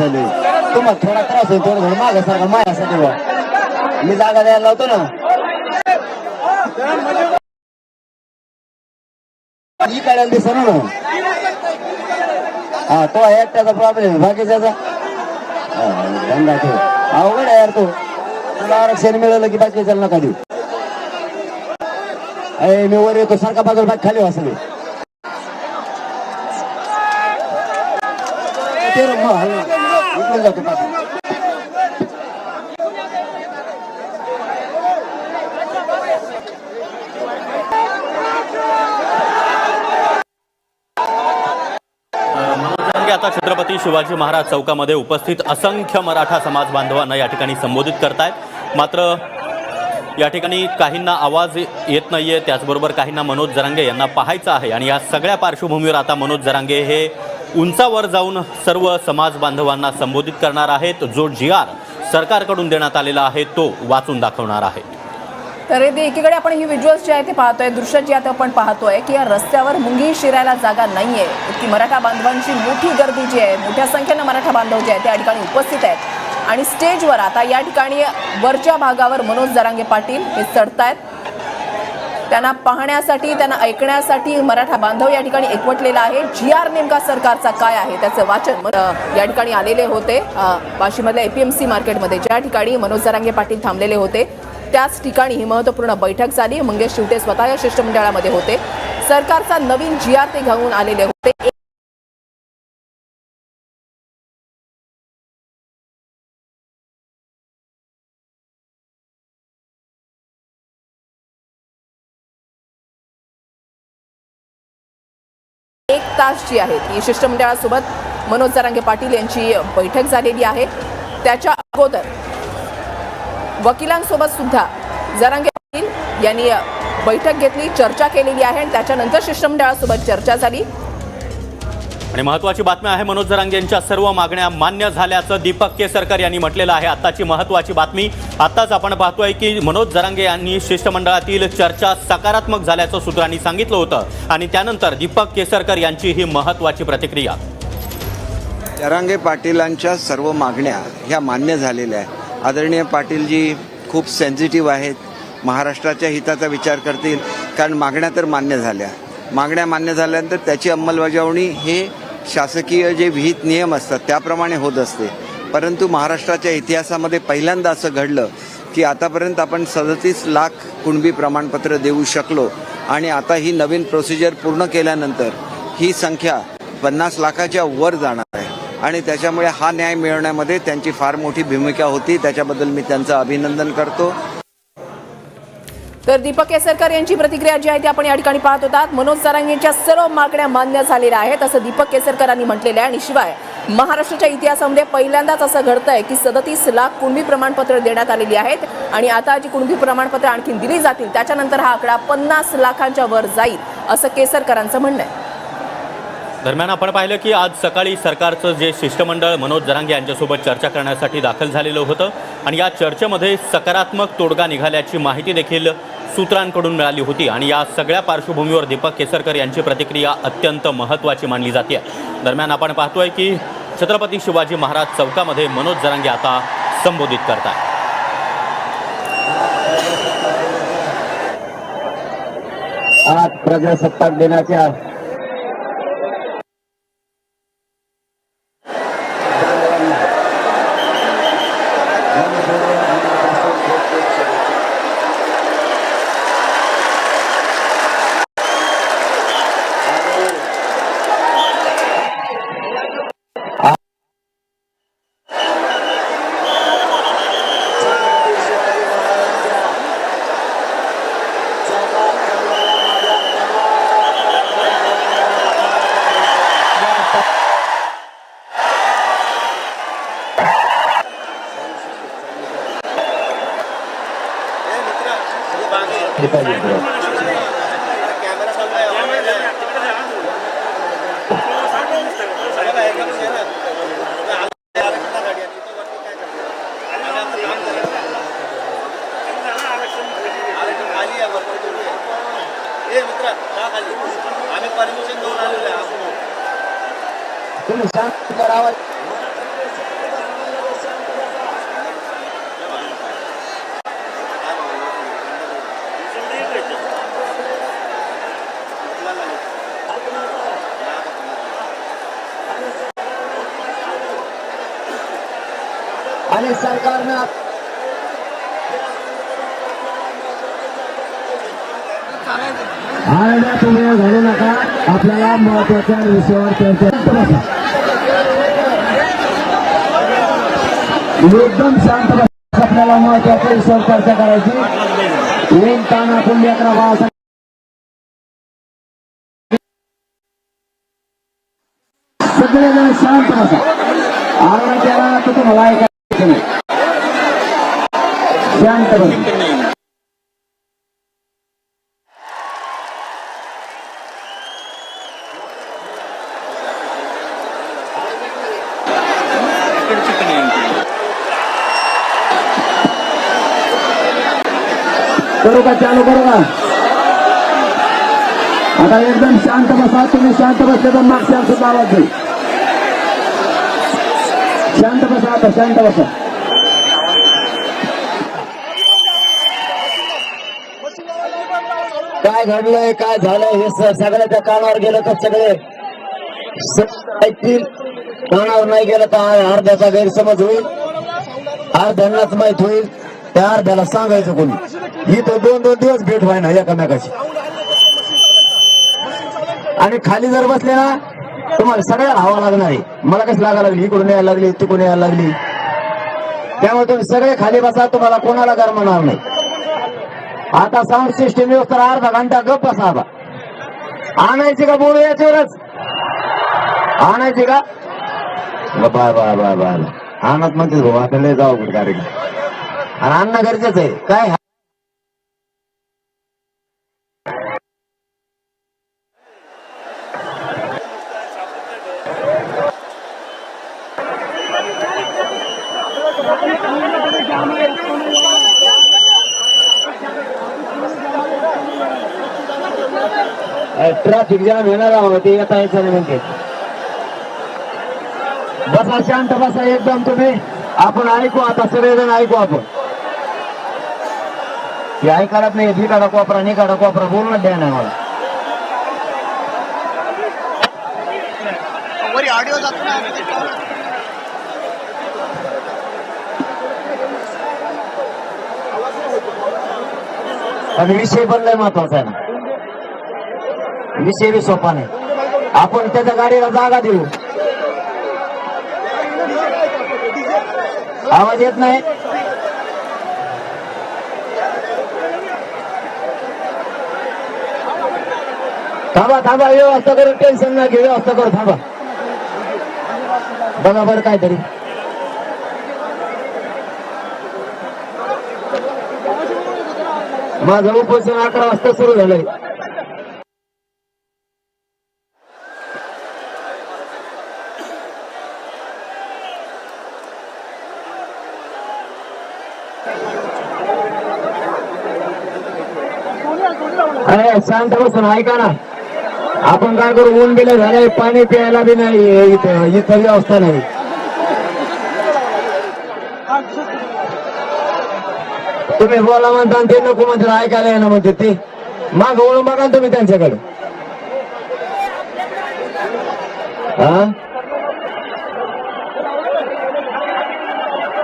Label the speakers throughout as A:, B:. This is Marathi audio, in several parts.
A: झाले. तुम्हाला थोडा त्रास होईल थोडं थोडं मागे सारखा माझ्यासाठी बा मी जागा द्यायला लावतो ना. ही काढायला दिसत ना हा तो एकट्याचा प्रॉब्लेम बाकीच्याचा? धंदा ठेव. अवघड आहे यार तो. तुला आरक्षण मिळालं की बाकीच्याला नका देऊ. अरे मी वर येतो सारखा बाजूला बाग खाली वाचले ते रे, इकडे जातो पाठी.
B: आता छत्रपती शिवाजी महाराज चौकामध्ये उपस्थित असंख्य मराठा समाज बांधवांना या ठिकाणी संबोधित करतायत मात्र या ठिकाणी काहींना आवाज येत नाहीये त्याचबरोबर काहींना मनोज जरांगे यांना पाहायचं आहे आणि या सगळ्या पार्श्वभूमीवर आता मनोज जरांगे हे उंचावर जाऊन सर्व समाज बांधवांना संबोधित करणार आहेत. जो जी आर सरकारकडून देण्यात आलेला आहे तो वाचून दाखवणार आहे.
C: तर ते एकीकडे आपण ही व्हिज्युअल्स जे आहे ते पाहतोय दृश्य जे आता आपण पाहतोय की या रस्त्यावर मुंगी शिरायला जागा नाहीये. इतकी मराठा बांधवांची मोठी गर्दी जी आहे मोठ्या संख्येनं मराठा बांधव जे आहेत त्या ठिकाणी उपस्थित आहेत. आणि स्टेजवर आता या ठिकाणी वरच्या भागावर मनोज जरांगे पाटील हे चढतायत. त्यांना पाहण्यासाठी त्यांना ऐकण्यासाठी मराठा बांधव या ठिकाणी एकवटलेला आहे. जी आर नेमका सरकारचा काय आहे? त्याचं वाचन या ठिकाणी आलेले होते. अ, एपीएमसी मार्केटमध्ये ज्या ठिकाणी मनोज जरांगे पाटील थांबलेले होते त्याच ठिकाणी ही महत्त्वपूर्ण बैठक झाली. मंगेश शिवटे स्वतः या शिष्टमंडळामध्ये होते. सरकारचा नवीन जी आर ते घेऊन आलेले होते. एक तास जी आहे ती शिष्टमंडळासोबत मनोज जरांगे पाटील यांची बैठक झालेली आहे. त्याच्या अगोदर वकिलांसोबत सुद्धा जरांगे पाटील यांनी बैठक घेतली चर्चा केलेली आहे आणि त्याच्यानंतर शिष्टमंडळासोबत चर्चा झाली.
B: आणि महत्त्वाची बातमी आहे मनोज जरांगे यांच्या सर्व मागण्या मान्य झाल्याचं दीपक केसरकर यांनी म्हटलेलं आहे. आताची महत्त्वाची बातमी. आताच आपण पाहतोय की मनोज जरांगे यांनी शिष्टमंडळातील चर्चा सकारात्मक झाल्याचं सूत्रांनी सांगितलं होतं. आणि त्यानंतर दीपक केसरकर यांची ही महत्त्वाची प्रतिक्रिया.
D: जरांगे पाटीलांच्या सर्व मागण्या ह्या मान्य झालेल्या आहेत. आदरणीय पाटीलजी खूप सेन्सिटिव्ह आहेत. महाराष्ट्राच्या हिताचा विचार करतील. कारण मागण्या तर मान्य झाल्या. मागण्या मान्य झाल्यानंतर त्याची अंमलबजावणी हे शासकीय जे विहित नियम असतात त्याप्रमाणे होत असते. परंतु महाराष्ट्राच्या इतिहासामध्ये पहिल्यांदा असं घडलं की आतापर्यंत आपण सदतीस लाख कुणबी प्रमाणपत्र देऊ शकलो आणि आता ही नवीन प्रोसिजर पूर्ण केल्यानंतर ही संख्या पन्नास लाखाच्या वर जाणार आहे. आणि त्याच्यामुळे हा न्याय मिळवण्यामध्ये त्यांची फार मोठी भूमिका होती. त्याच्याबद्दल मी त्यांचं अभिनंदन करतो.
C: तर दीपक केसरकर यांची प्रतिक्रिया जी आहे ती आपण या ठिकाणी पाहत होतात. मनोज जरांगेंच्या सर्व मागण्या मान्य झालेल्या आहेत असं दीपक केसरकरांनी म्हटलेलं आहे. आणि शिवाय महाराष्ट्राच्या इतिहासामध्ये पहिल्यांदाच असं घडतंय की सदतीस लाख कुणबी प्रमाणपत्र देण्यात आलेली आहेत. आणि आता जी कुणबी प्रमाणपत्र आणखी दिली जातील त्याच्यानंतर हा आकडा पन्नास लाखांच्या वर जाईल असं केसरकरांचं म्हणणं आहे.
B: दरम्यान आपण पाहिलं की आज सकाळी सरकारचं जे शिष्टमंडळ मनोज जरांगे यांच्यासोबत चर्चा करण्यासाठी दाखल झालेलं होतं आणि या चर्चेमध्ये सकारात्मक तोडगा निघाल्याची माहिती देखील सूत्रांकडून मिळाली होती. आणि या सगळ्या पार्श्वभूमीवर दीपक केसरकर यांची प्रतिक्रिया अत्यंत महत्त्वाची मानली जाते. दरम्यान आपण पाहतोय की छत्रपती शिवाजी महाराज चौकामध्ये मनोज जरांगे आता संबोधित करतात
A: आज प्रजासत्ताक दिनाच्या करावा आणि सरकारनं आरड्या तुम्ही घालू नका. आपल्याला महत्त्वाच्या विषयावर चर्चा एकदम शांत आपल्याला महत्त्वाच्या विषयावर चर्चा करायची. येईन ताण आपण लेकरा बाळासाठी सगळेजण शांत बसा. आरडा त्याला तर तुम्हाला ऐकायचं नाही. शांत बसा. आता चालू करू का आता एकदम शांत बसा तुम्ही शांत बसले तर मागच्या सुद्धा आवाज शांत बसा आता शांत बसा. काय घडलंय काय झालंय हे सगळ्याच्या कानावर गेलं तर सगळे? ऐकतील कानावर नाही गेलं तर अर्ध्याचा गैरसमज होईल. अर्ध्यांनाच माहीत होईल. त्या अर्ध्याला सांगायचं कोणी? ही तर दोन दोन दिवस भेट व्हाय ना एकामेकाची आणि खाली जर बसले ना तुम्हाला सगळ्याला हवा लागणार. आहे मला कशी लागा लागली? इकडून यायला लागली तिकडून यायला लागली. त्यामुळे तुम्ही सगळे खाली बसा तुम्हाला कोणाला गरमणार नाही. आता साऊंड सिस्टीम येऊ तर अर्धा घंटा गप बसा आता आणायची का बोलू याच्यावरच? आणायची का? बाय बाय बाय बाय आणत म्हणते भाऊ आता जाऊ कुठे कार्यक्रम. आणि आणणं गरजेचं आहे. काय? ट्रॅफिक जाम येणार आहोत ते येता यायचं नाही म्हणते बसा शांत बसा एकदम तुम्ही. आपण ऐकू आता सगळेजण ऐकू आपण. हे ऐकायलाच नाही निकाडा कोपरा निकाडा कोपरा बोलणं द्या नाही मला. आणि विषय पण लय महत्त्वाचा आहे ना. विषय बी सोपा नाही आपण त्याच्या गाडीला जागा देऊ. आवाज येत नाही? थांबा थांबा व्यवस्था करून टेन्शन ना घेऊ व्यवस्था करू थांबा. बघा बरं काहीतरी. माझं उपोषण अकरा वाजता सुरू झालंय अरे शांत बसून ऐका ना. आपण काय करू ऊन बिले झालंय पाणी प्यायला बी नाही इथं इथं व्यवस्था नाही. तुम्ही बोला म्हणता ते नको म्हणते ऐकायला ना म्हणते ते. माग वळून बघा तुम्ही त्यांच्याकडे. हा?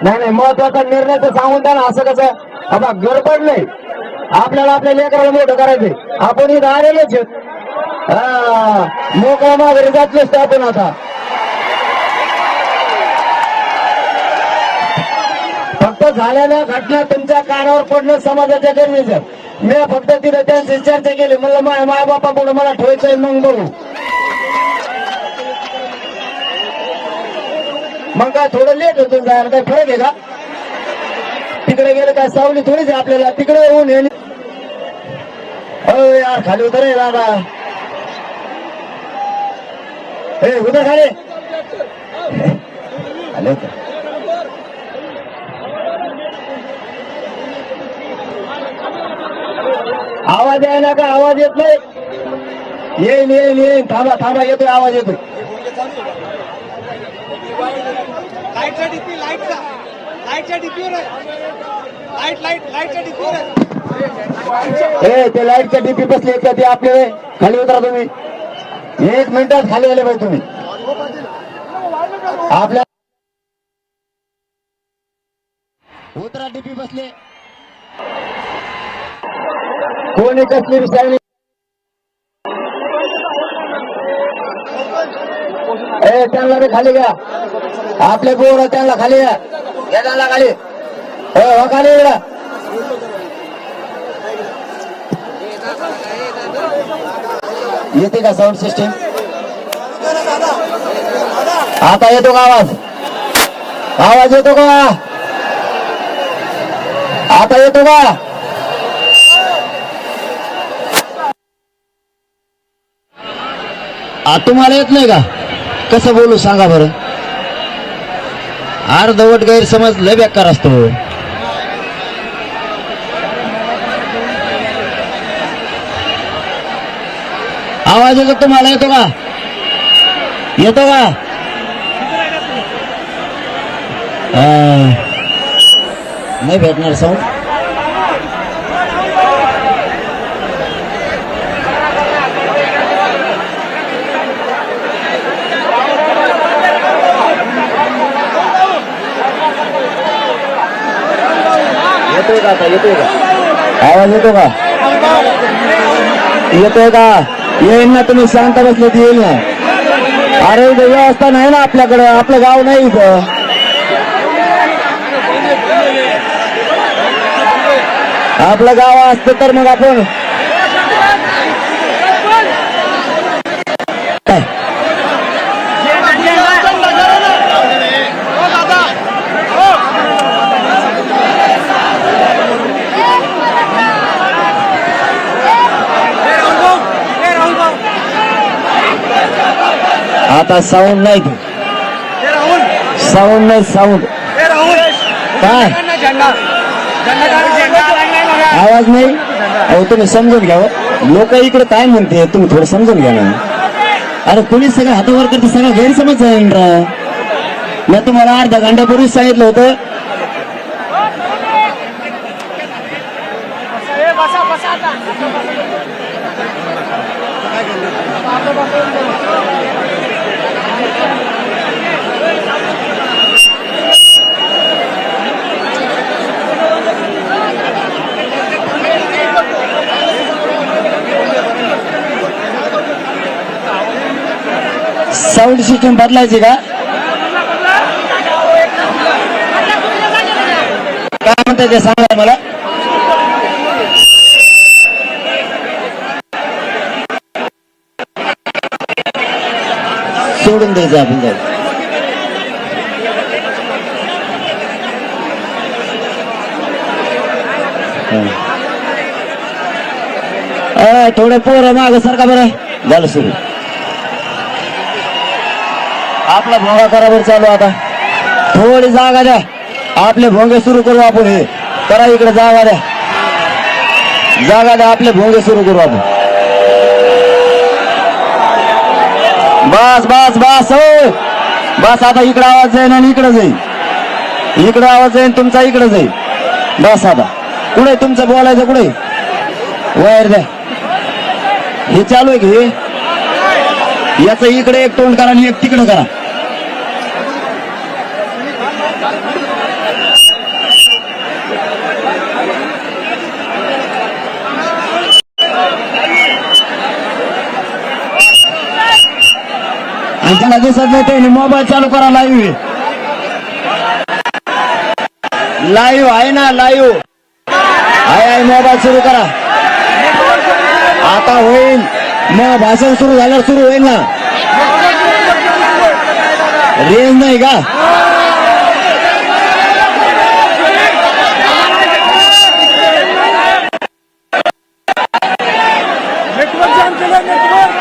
A: नाही नाही महत्त्वाचा निर्णय तर सांगून द्या ना असं कसं आता गडबड नाही. आपल्याला आपल्या लेकराला मोठं करायचंय. आपण इथं आलेलोच मोकळ्या माघारी जात नसतो आपण आता. फक्त झालेल्या घटना तुमच्या कानावर पडणं समाजाच्या गरजेचं मी फक्त तिथे त्यांची चर्चा केली. म्हणलं माझ्या माय बापा पुढे मला ठेवायचंय मग बघू. मग काय थोडं लेट होतो जायला काय फरक आहे का? तिकडे गेलं काय सावली थोडीच आहे आपल्याला. तिकडे येऊन येणे. यार खाली उतर दादा. हे उतर खाली. आले होते आवाज यायला का आवाज येत नाही. येईन येईन येईन. थांबा थांबा येतोय आवाज येतोय.
E: लाईटच्या डीपी लाईटचा. लाईटच्या डीपीवर लाइट लाइट लाईटच्या डीपीवर
A: हे ते लाईटच्या डीपी बसले का ते आपले. खाली उतरा तुम्ही. एक मिनिटात खाली आले पाहिजे तुम्ही. आपल्या उतरा डीपी बसले. कोणी कसली विचारली त्यांना बी खाली घ्या. आपले पोर त्यांना खाली घ्या. घ्या त्यांना खाली. हो हो खाली इकडं. येते का साऊंड सिस्टीम आता येतो का आवाज? आवाज येतो का? आता येतो का? आ, तुम्हाला येत नाही का? कसं बोलू सांगा बरं? अर्धवट गैरसमज लय बेकार असतो. आवाज येतो तुम्हाला येतो का? येतो का? नाही भेटणार साऊंड येतोय का आता? येतोय का? आवाज येतो का? येतोय का? येईल ना तुम्ही शांत बसले ती येईल ना. अरे व्यवस्था नाही ना आपल्याकडं. आपलं गाव नाही इथं. आपलं गाव असतं तर मग आपण आता साऊंड नाही तू साऊंड नाही साऊंड काय? आवाज नाही? अहो तुम्ही समजून घ्या लोक इकडे काय म्हणते तुम्ही थोडं समजून घ्या ना. अरे पोलीस सगळं हातावर करते सगळं गैरसमज आहे ना मी तुम्हाला अर्धा घंट्यापूर्वीच सांगितलं होतं. साऊंड सिस्टम बदलायची का? काय म्हणताय ते सांगा मला. सोडून द्यायचं आपण जाऊ थोडे पोर माग सारखा बरं. झालं सुरू. आपला भोंगा करावर चालू आता. थोडी जागा द्या. आपले भोंगे सुरू करू आपण हे. करा इकडे जागा द्या. जागा द्या आपले भोंगे सुरू करू आपण. बस बस बस हो. बस आता इकडं आवाज जाईन आणि इकडं जाईन. इकडं आवाज जाईन तुमचा इकडं जाईन. बस आता. कुठे तुमचं बोलायचं कुठे? वायर द्या. हे चालू आहे की हे? याचं इकडे एक तोंड करा आणि एक तिकडं करा. आणि त्याला दिसत नाही ते मोबाईल चालू करा लाईव्ह लाईव्ह आहे ना लाईव्ह आहे आहे मोबाईल सुरू करा. आता होईल. मग भाषण सुरू झाल्यावर सुरू होईल ना. रेंज नाही का
E: नेटवर्क जाम केलं नेटवर्क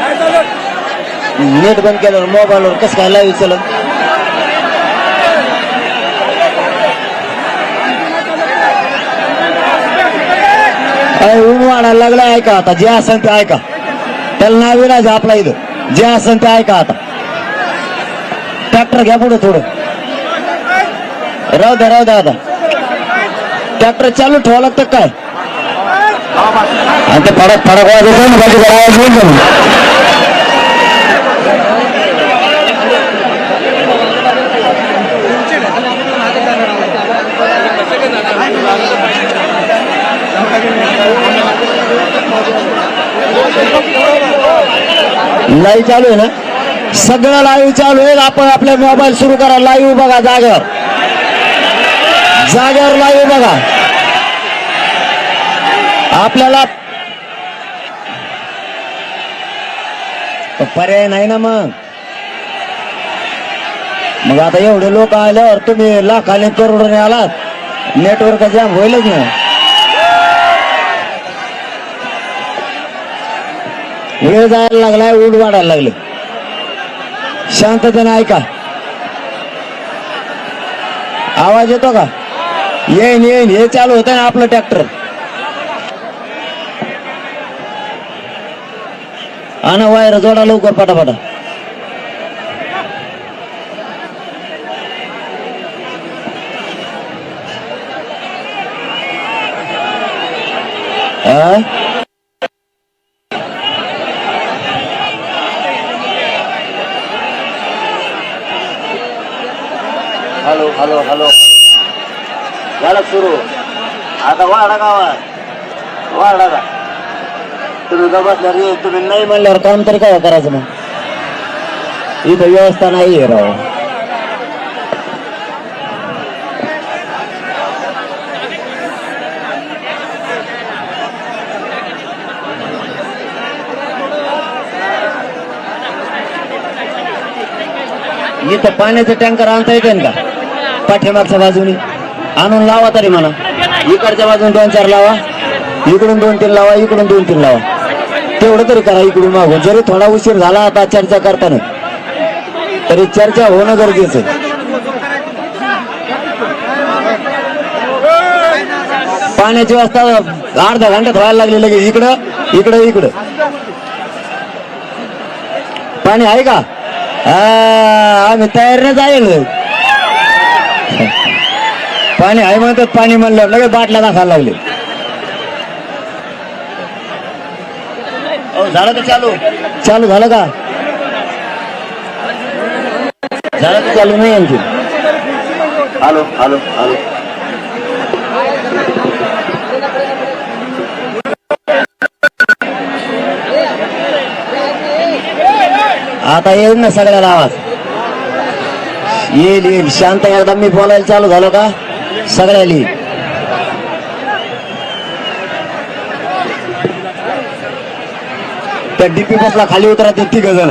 E: काय झालं
A: नेट बंद केल्यावर मोबाईलवर कसं काय लाईव्ह चलत? अरे ऊन वाढायला लागला ऐका आता जे असेल ते ऐका. त्याला नाव विराज आपला इथं. जे असेल ते ऐका आता. ट्रॅक्टर घ्या पुढे थोडं. राहू द्या राहू द्या आता. ट्रॅक्टर चालू ठेवा लागतं काय? आणि ते फडक फडक वाजत ना बाकी लाईव्ह चालू आहे ना? सगळं लाईव्ह चालू आहे. आपण आपला मोबाईल सुरू करा. लाईव्ह बघा जागेवर. जागेवर लाईव्ह बघा. आपल्याला पर्याय नाही ना मग. मग आता एवढे लोक आल्यावर तुम्ही लाखाने करोडने आलात. नेटवर्क जाम होईलच ना. वेळ जायला लागलाय ऊट वाढायला लागले. शांततेने ऐका. आवाज येतो का? येईन येईन. हे चालू होतं ना आपलं ट्रॅक्टर. आणा वायर जोडा लवकर पटापटा. हा? हॅलो हॅलो हॅलो झालं सुरू आता वाढा गावात. वाढा का तुम्ही का बसल्यावर तुम्ही नाही म्हणल्यावर काम तरी काय करायचं मग? इथं व्यवस्था नाही आहे राव. इथं पाण्याचं टँकर आणता येते का? पाठीमागच्या बाजूने. आणून लावा तरी मला इकडच्या बाजून दोन चार लावा. इकडून दोन तीन लावा इकडून दोन तीन लावा. तेवढं तरी करा इकडून मागून. जरी थोडा उशीर झाला आता चर्चा करताना तरी चर्चा होणं गरजेचं आहे. पाण्याची व्यवस्था अर्धा घंट्यात व्हायला लागली लगेच. इकडं इकडं इकडं. पाणी आहे का? हा, आम्ही तयार नाही जाईल. पाणी आहे म्हणतात पाणी म्हणलं लगेच बाटल्या दाखायला लागले अहो, झालं का चालू चालू झालं का झालं का चालू नाही आणखी आलो आलो आलो आता येईल ना सगळ्याला आवाज येईल येईल शांत एकदा मी बोलायला चालू झालो का सगळ्याली त्या डीपी बसला खाली उतरा ते तिघ जण.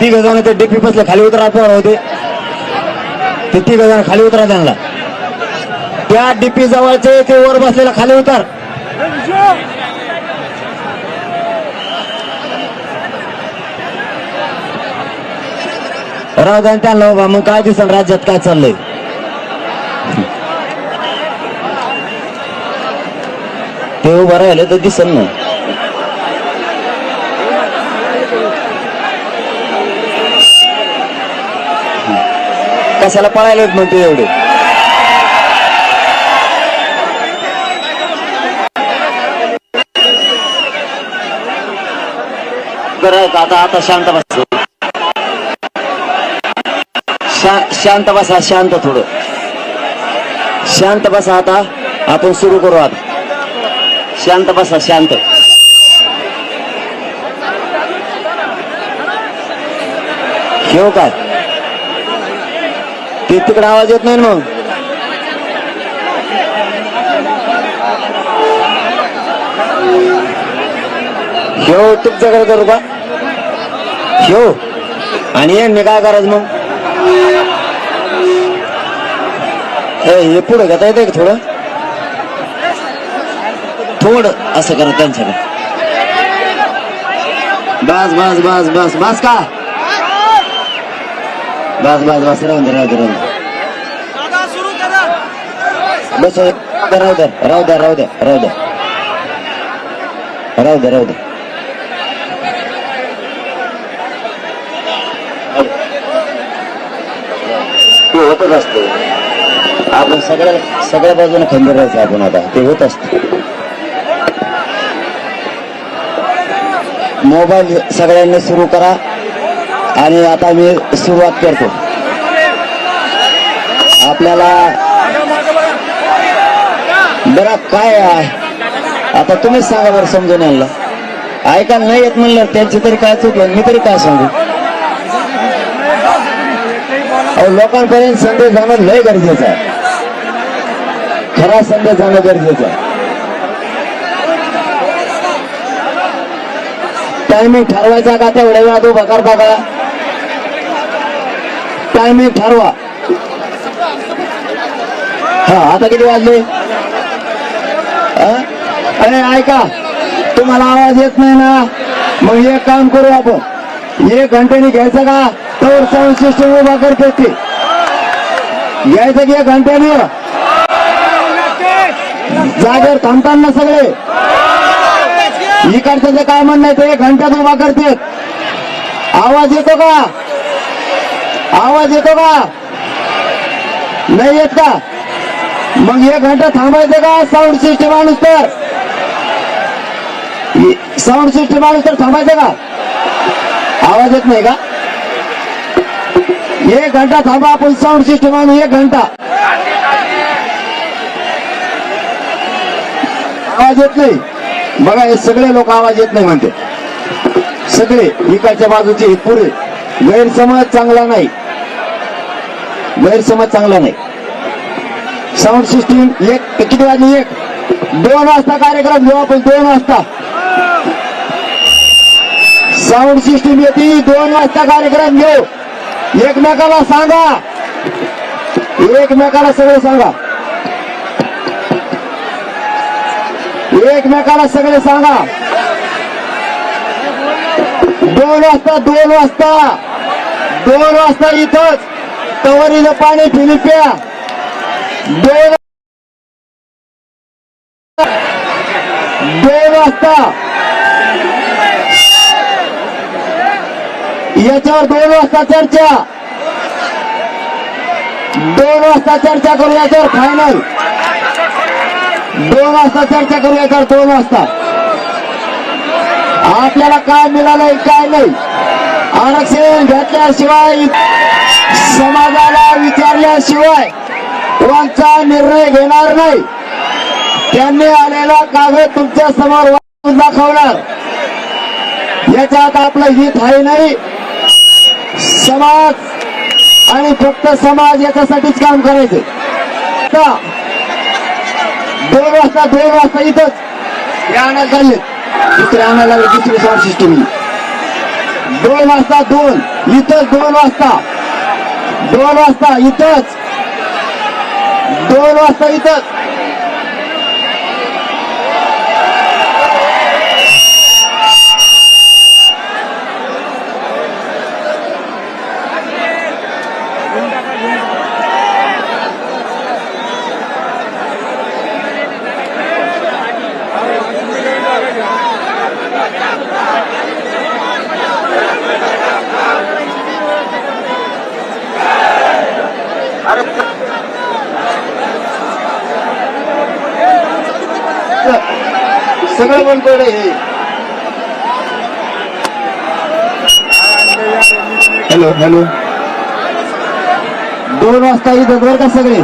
A: तिघ जण ते डीपी बसला खाली उतरा होते. ते तिघ जण खाली उतरा त्यांना. त्या डीपी जवळचे ते वर बसलेला खाली उतर. राहू द्या त्यांना बाबा मग काय दिसन? राज्यात काय चाललंय? हे उभं राहिलं तर दिसल ना. कशाला पळायला म्हणते एवढे? बरं आता आता शांत बस. शांत बसा शांत थोडं. शांत बसा आता. आपण सुरू करू आता. शांत बसा शांत घेऊ काय ते तिकडे आवाज येत नाही मग घेऊ तुमच्याकडे करू का घेऊ आणि यांनी काय करायचं मग ए, हे पुढे घेता येते का थोडं थोड असं करा त्यांच्याकडे. बस बस बस बस बस का? बस बस बस राहून दे राहू दे राहू दे. बस राहू दे राहू दे राहू दे राहू दे राहू दे. राहू दे ते होतच असतं. आपण सगळ्या सगळ्या बाजूने खंबीर राहायचं आपण आता. ते होत असतं. मोबाईल सगळ्यांनी सुरू करा आणि आता मी सुरुवात करतो. आपल्याला बरं काय आहे? आता तुम्हीच सांगा बरं समजून आणलं ऐका नाही येत म्हणलं त्यांची तरी काय चुकलं मी तरी काय सांगू? अहो लोकांपर्यंत संदेश जाणं लय गरजेचं आहे. खरा संदेश जाणं गरजेचं आहे. टायमिंग ठरवायचा का तेवढ्या वेळात उभा करता का टायमिंग ठरवा. हा आता किती वाजले? अरे ऐका. तुम्हाला आवाज येत नाही ना? मग एक काम करू आपण. एक घंट्याने घ्यायचं का? तर साऊंड सिस्टम उभा करते ते घ्यायचं की एक घंट्याने जागर थांबताना सगळे. इकडचं काय म्हणणं ते एक उभा करते आवाज येतो का? आवाज येतो का? नाही येत का? मग एक घंटा थांबायचं का? साऊंड सिस्टम माणूस तर साऊंड सिस्टम माणूस तर थांबायचं का? आवाज येत नाही का? एक घंटा थांबा आपण साऊंड सिस्टम आणू एक घंटा. आवाज येत नाही. बघा हे सगळे लोक आवाज येत नाही म्हणते. सगळे इकडच्या बाजूचे हे पुरे. गैरसमज चांगला नाही. गैरसमज चांगला नाही. साऊंड सिस्टीम एक किती वाजली? एक. दोन वाजता कार्यक्रम घेऊ आपण दोन वाजता. साऊंड सिस्टीम येते दोन वाजता कार्यक्रम घेऊ. एकमेकाला सांगा. एकमेकाला सगळं सांगा. एकमेकाला सगळे सांगा. दोन वाजता दोन वाजता. दोन वाजता इथंच. तवरीचं पाणी फिलिप्या दोन दोन वाजता. याच्यावर दोन वाजता चर्चा. दोन वाजता चर्चा करू याच्यावर फायनल दोन वाजता चर्चा करू सर दोन वाजता. आपल्याला काय मिळालंय काय नाही. आरक्षण घेतल्याशिवाय समाजाला विचारल्याशिवाय कोणचा निर्णय घेणार नाही. त्यांनी आलेला कागद तुमच्यासमोर दाखवणार. याच्यात आपलं हित आहे नाही. समाज आणि फक्त समाज याच्यासाठीच काम करायचे. दोन वाजता दोन वाजता इथंच. राहणार चालले. दुसरे आणायला लागले दुसरी साऊंड सिस्टीम दोन वाजता दोन. इथंच दोन वाजता. दोन वाजता इथंच. दोन वाजता इथंच. सगळं बंद पडलं हे. Hello hello. दोन वाजता इथं बरं का सगळे?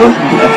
A: Uh -huh.